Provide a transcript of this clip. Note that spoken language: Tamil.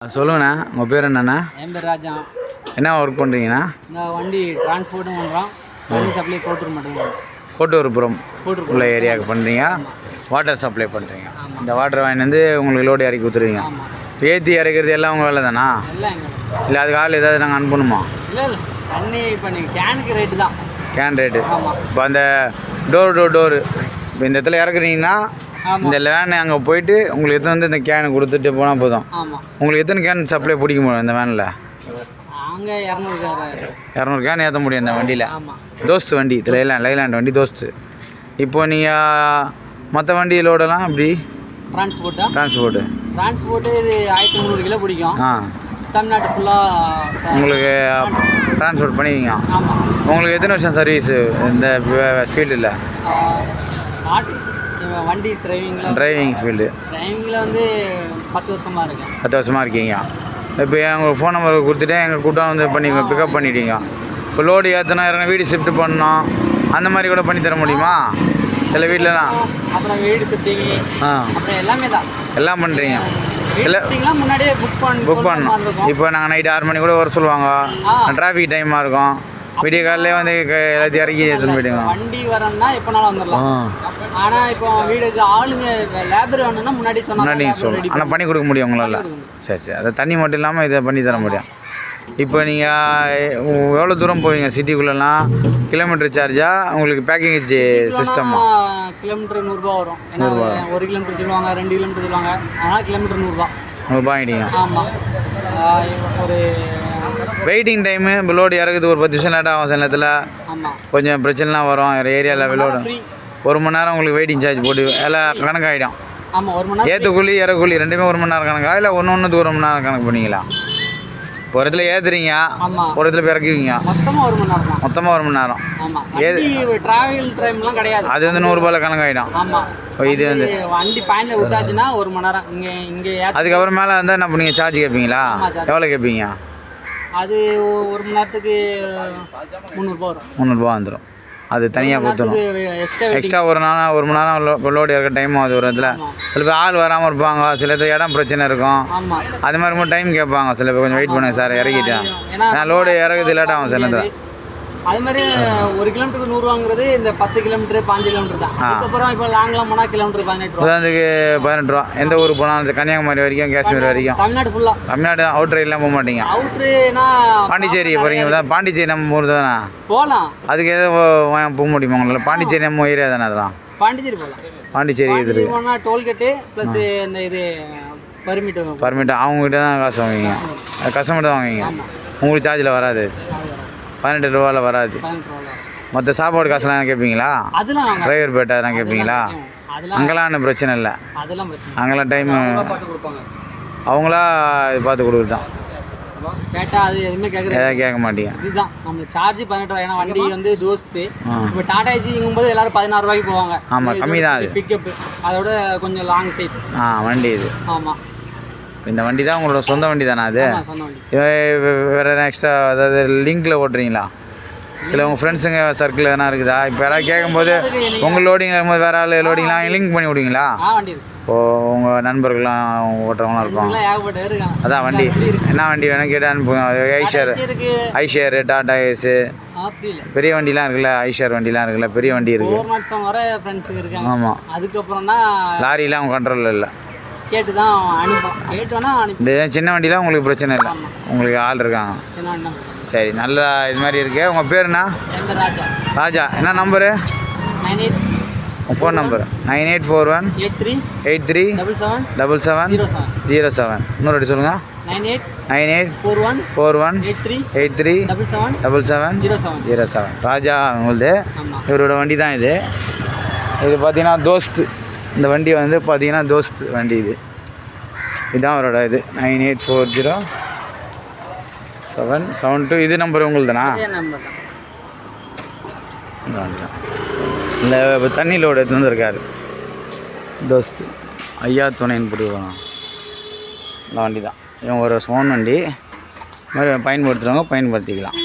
சொல்லுங்கண்ணா. உங்கள் பேர் என்னண்ணா? என் பேர் ராஜா. என்ன ஒர்க் பண்ணுறீங்கண்ணா இந்த வண்டி டிரான்ஸ்போர்ட்டும் பண்ணுறோம் வண்டி சப்ளை போட்டு மட்டும் கோட்டூர்புரம் போட்டு உள்ள ஏரியாவுக்கு பண்ணுறீங்க வாட்டர் சப்ளை பண்ணுறீங்க இந்த வாட்டர் வாங்கி வந்து உங்களுக்கு லோடு இறக்கி கொடுத்துருவீங்க. ஆமாம் ஏற்றி இறக்கிறது எல்லாம் உங்கள் வேலை தானா? இல்லை அதுக்கு ஆள் ஏதாவது நாங்கள் அனுப்பணுமா? இல்லை தண்ணி இப்போ நீங்கள் கேனுக்கு ரேட்டு தான். கேன் ரேட்டு இப்போ அந்த டோர் டு டோரு இப்போ இந்த இடத்துல இறக்குறீங்கன்னா இந்த வேன் அங்கே போயிட்டு உங்களுக்கு எத்தனை வந்து இந்த கேனை கொடுத்துட்டு போனால் போதும்? உங்களுக்கு எத்தனை கேன் சப்ளை பிடிக்க முடியும் இந்த வேனில் இரநூறு கேன் ஏற்ற முடியும் இந்த வண்டியில்? தோஸ்து வண்டி இது லைலாண்ட் லைலாண்ட் வண்டி தோஸ்து. இப்போ நீங்கள் மற்ற வண்டியிலோடலாம் இப்படி டிரான்ஸ்போர்ட்டா டிரான்ஸ்போர்ட்டு டிரான்ஸ்போர்ட்டு இது ஆயிரத்தி முந்நூறு கிலோ பிடிக்கும். ஆ. தமிழ்நாட்டு ஃபுல்லாக உங்களுக்கு டிரான்ஸ்போர்ட் பண்ணுவீங்க? உங்களுக்கு எத்தனை வருஷம் சர்வீஸு இந்த ஃபீல்டில் வண்டி டிரைவிங்கில் டிரைவிங் ஃபீல்டு டிரைவிங்கில் வந்து பத்து வருஷமாக இருக்கேன். பத்து வருஷமாக இருக்கீங்க. இப்போ எங்கள் ஃபோன் நம்பர் கொடுத்துட்டு எங்கள் கூட்டம் வந்து பண்ணி பிக்கப் பண்ணிட்டீங்க? இப்போ லோடு ஏற்றினா இறங்க வீடு ஷிஃப்ட் பண்ணோம் அந்த மாதிரி கூட பண்ணி தர முடியுமா? சில வீட்டிலலாம் அப்புறம் வீடு ஷிஃப்டிங் ஆ. எல்லாமே தான். எல்லாம் பண்ணுறீங்க முன்னாடியே புக் பண்ணி புக் பண்ணணும். இப்போ நாங்கள் நைட்டு ஆறு மணி கூட வர சொல்லுவாங்க. டிராஃபிக் டைமாக இருக்கும். விடிய காலையிலே வந்து எல்லாத்தையும் இறக்கி எடுத்துன்னு போயிடுங்க. வண்டி வரணும்னா எப்போனாலும் வந்துடலாம் ஆனால் இப்போ வீடுக்கு ஆளுங்க லேபர் வேணும்னா முன்னாடி முன்னாடி நீங்கள் சொல்லணும் ஆனால் பண்ணி கொடுக்க முடியும் உங்களால். சரி சரி. அதை தண்ணி மட்டும் இல்லாமல் இதை பண்ணி தர முடியும். இப்போ நீங்கள் எவ்வளோ தூரம் போவீங்க சிட்டிக்குள்ளெல்லாம் கிலோமீட்டர் சார்ஜா உங்களுக்கு பேக்கேஜ் சிஸ்டமா கிலோமீட்டர் நூறுரூவா வரும். ஏன்னா ஒரு கிலோமீட்டர் சொல்லுவாங்க ரெண்டு கிலோமீட்டர் சொல்லுவாங்க. ஆனால் கிலோமீட்டர் நூறுரூவா நூறுபா ஆகிட்டீங்க ஆமாம் ஒரு வெயிட்டிங் டைமு லோடு இறக்குது ஒரு பத்து நிமிஷம் லேட் ஆகும் சில நேரத்தில். கொஞ்சம் பிரச்சனைலாம் வரும் ஏரியாவில் லோடு ஃப்ரீ ஒரு மணி நேரம் உங்களுக்கு வெயிட்டிங் சார்ஜ் போட்டு எல்லாம் நேரம் ஏற்ற கூலி இற கூலி ரெண்டுமே ஒரு மணி நேரம் கணக்கா? இல்லை ஒன்று ஒன்று ஒரு மணி நேரம் கணக்கு பண்ணிங்களா? இப்போ ஒரு இடத்துல ஏற்றுறீங்க ஒரு இடத்துல போய் இறக்குவீங்க. மொத்தமாக ஒரு மணி நேரம். டிராவல் டைம்லாம் கிடையாது. அது வந்து நூறுரூபாயில் கணக்காயிடும். இது வந்து வண்டி பாயிண்டில் விட்டாச்சுன்னா ஒரு மணி நேரம் இங்கே இங்கே ஏத்த அதுக்கப்புறம் மேலே வந்தால் என்ன பண்ணுவீங்க? சார்ஜ் கேட்பீங்களா. எவ்வளோ கேட்பீங்க அது ஒரு மணி நேரத்துக்கு முந்நூறுபா வரும். முந்நூறுபா வந்துடும் அது தனியாக கொடுத்துரும் எக்ஸ்ட்ரா ஒரு நாள் ஒரு மணி நேரம் லோடு இறக்க டைம் ஆகுது ஒரு இடத்துல சில பேர் ஆள் வராமல் இருப்பாங்க. சில பேர் இடம் பிரச்சனை இருக்கும். அது மாதிரி டைம் கேட்பாங்க. சில பேர் கொஞ்சம் வெயிட் பண்ணுங்க சார் இறக்கிட்டேன் ஏன்னா நான் லோடு இறக்குது லேட் ஆகும் சில நேரத்தில் அது மாதிரி ஒரு கிலோமீட்டருக்கு நூறுவாங்கிறது இந்த பத்து கிலோமீட்டர் பாஞ்சு கிலோமீட்டர் தான். அதுக்கப்புறம் இப்போ லாங்லாம் போனால் கிலோமீட்டர் பதினெட்டு ரூபா. உதாரணத்துக்கு பதினெட்டு ரூபா. எந்த ஊருக்கு போனாலும் கன்னியாகுமரி வரைக்கும் காஷ்மீர் வரைக்கும். தமிழ்நாடு ஃபுல்லாக தமிழ்நாடு அவுட் ரைட்லாம் போக மாட்டீங்க. அவுட்ருனா பாண்டிச்சேரி போகிறீங்க தான் பாண்டிச்சேரி நம்ம ஊர் தானே? போகலாம் அதுக்கு ஏதோ வா- போக முடியுமா உங்களால் பாண்டிச்சேரி நம்ம ஏரியா தானே அதெல்லாம்? பாண்டிச்சேரி போகலாம் பாண்டிச்சேரி இது போனால் டோல்கேட்டு ப்ளஸ் இந்த இது பர்மிட் பர்மிட் அவங்ககிட்ட தான் காசு வாங்குவீங்க. கஸ்டமர் தான் வாங்குவீங்க. உங்களுக்கு சார்ஜில் வராது. பதினெட்டு ரூபாவில் வராது. மற்ற சாப்பாடு காசுலாம் கேட்பீங்களா டிரைவர் பேட்டாலாம் கேட்பீங்களா அதெல்லாம் அங்கெல்லாம் ஒன்றும் பிரச்சனை இல்லை. அதெல்லாம் பிரச்சனை அங்கெல்லாம் டைம் பார்த்து கொடுப்பாங்க. அவங்களா இது பார்த்து கொடுக்குறது தான். கேட்டால் அது எதுவுமே கேட்குறது கேட்க மாட்டீங்க. இதுதான். நம்ம சார்ஜ் பதினெட்டு ஏன்னா வண்டி வந்து தோஸ்து. இப்போ டாடா ஏசிங்கும் போது எல்லாரும் பதினாறு ரூபாய்க்கு போவாங்க. ஆமாம் கம்மி தான் அது. பிக்கப் அதோட கொஞ்சம் லாங் சைஸ் ஆ வண்டி இது. ஆமாம் இந்த வண்டி தான் உங்களோட சொந்த வண்டி. தானே அது வேற எக்ஸ்ட்ரா அதாவது லிங்கில் ஓட்டுறீங்களா? சில உங்கள் ஃப்ரெண்ட்ஸுங்க சர்க்கிள் எதனா இருக்குதா? இப்போ யாராவது கேட்கும்போது உங்கள் லோடிங் இருக்கும்போது வேறு ஆள் லோடிங்லாம் லிங்க் பண்ணி விடுவீங்களா? இப்போ உங்கள் நண்பர்கள்லாம் ஓட்டுறவங்களாம் இருக்காங்க. அதான் வண்டி. என்ன வண்டி வேணும் கேட்டு அனுப்புங்க. ஐஷேர் ஐஷேர் டாடா ஏஸு பெரிய வண்டிலாம் இருக்குல்ல? ஐஷேர் வண்டிலாம் இருக்குல்ல? பெரிய வண்டி இருக்குது ஆமாம் அதுக்கப்புறம் லாரிலாம் அவங்க கண்ட்ரோலில் இல்லை. கேட்டு தான் அனுப்போம். கேட்டு வேணா அனுப்பி இந்த சின்ன வண்டிலாம் உங்களுக்கு பிரச்சனை இல்லை. உங்களுக்கு ஆள் இருக்காங்க. சின்ன வண்டி தான். சரி நல்லா இது மாதிரி இருக்கு. உங்கள் பேர் என்ன? எந்த ராஜா. ராஜா. என்ன நம்பரு நைன் எயிட் உங்கள் phone number nine eight four one eight three eight three double seven double seven zero seven. இன்னொரு வாட்டி சொல்லுங்கள் nine eight nine eight four one four one eight three eight three double seven double seven zero seven. Zero seven. Raja உங்களுது. இவரோட வண்டி தான் இது. இது பார்த்தீங்கன்னா தோஸ்து. இந்த வண்டி வந்து பார்த்தீங்கன்னா தோஸ்த் வண்டி இது. இதுதான் அவரோட இது. Nine eight four zero seven seven two. இது நம்பர் உங்களுக்கு தானா. அதே நம்பர் தான் இந்த தண்ணி லோடு எடுத்து வந்திருக்காரு. தோஸ்து. ஐயா துணைன்னு போட்டுருவாங்க இந்த வண்டி தான் இவன் ஒரு சோன் வண்டி. இது மாதிரி பயன்படுத்துகிறவங்க பயன்படுத்திக்கலாம்.